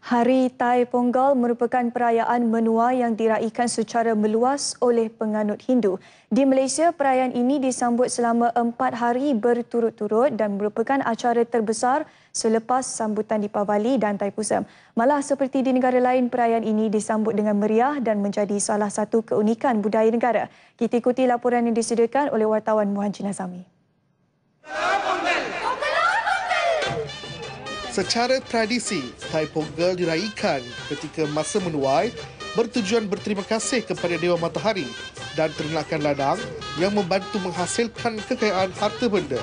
Hari Tai Ponggal merupakan perayaan menua yang diraikan secara meluas oleh penganut Hindu. Di Malaysia, perayaan ini disambut selama empat hari berturut-turut dan merupakan acara terbesar selepas sambutan di Pavali dan Taipusam. Malah seperti di negara lain, perayaan ini disambut dengan meriah dan menjadi salah satu keunikan budaya negara. Kita ikuti laporan yang disediakan oleh wartawan Muhammad Nazami. Secara tradisi, Tai Ponggel diraikan ketika masa menuai bertujuan berterima kasih kepada Dewa Matahari dan ternakan ladang yang membantu menghasilkan kekayaan harta benda.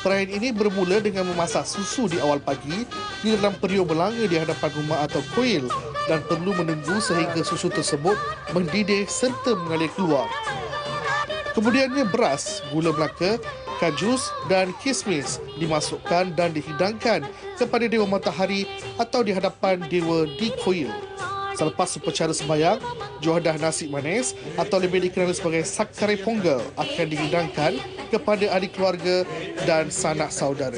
Perayaan ini bermula dengan memasak susu di awal pagi di dalam periuk belanga di hadapan rumah atau kuil dan perlu menunggu sehingga susu tersebut mendidih serta mengalir keluar. Kemudiannya beras, gula melaka kajus dan kismis dimasukkan dan dihidangkan kepada Dewa Matahari atau di hadapan Dewa di Koil. Selepas upacara sembahyang, juadah nasi manis atau lebih dikenal sebagai sakare ponggel akan dihidangkan kepada ahli keluarga dan sanak saudara.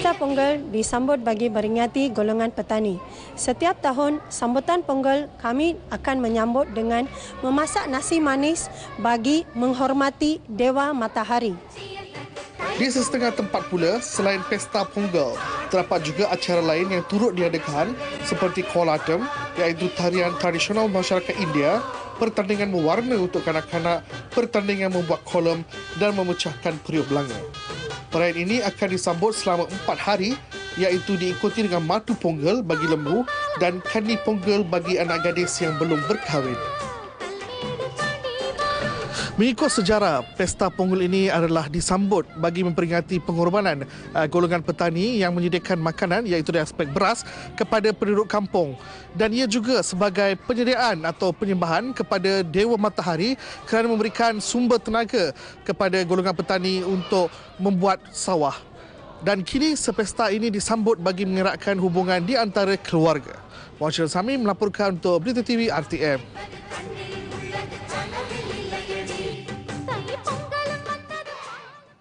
Pesta Ponggel disambut bagi beringati golongan petani. Setiap tahun, sambutan Ponggel kami akan menyambut dengan memasak nasi manis bagi menghormati Dewa Matahari. Di setengah tempat pula, selain Pesta Ponggel, terdapat juga acara lain yang turut diadakan seperti Kolatem, iaitu tarian tradisional masyarakat India, pertandingan mewarna untuk kanak-kanak, pertandingan membuat kolom dan memecahkan periuk belanga. Perayaan ini akan disambut selama empat hari iaitu diikuti dengan matu ponggel bagi lembu dan kani ponggel bagi anak gadis yang belum berkahwin. Mengikut sejarah, pesta ponggel ini adalah disambut bagi memperingati pengorbanan uh, golongan petani yang menyediakan makanan iaitu dari aspek beras kepada penduduk kampung. Dan ia juga sebagai penyediaan atau penyembahan kepada Dewa Matahari kerana memberikan sumber tenaga kepada golongan petani untuk membuat sawah. Dan kini sepesta ini disambut bagi mengeratkan hubungan di antara keluarga. Muhammad Sami melaporkan untuk Berita TV RTM.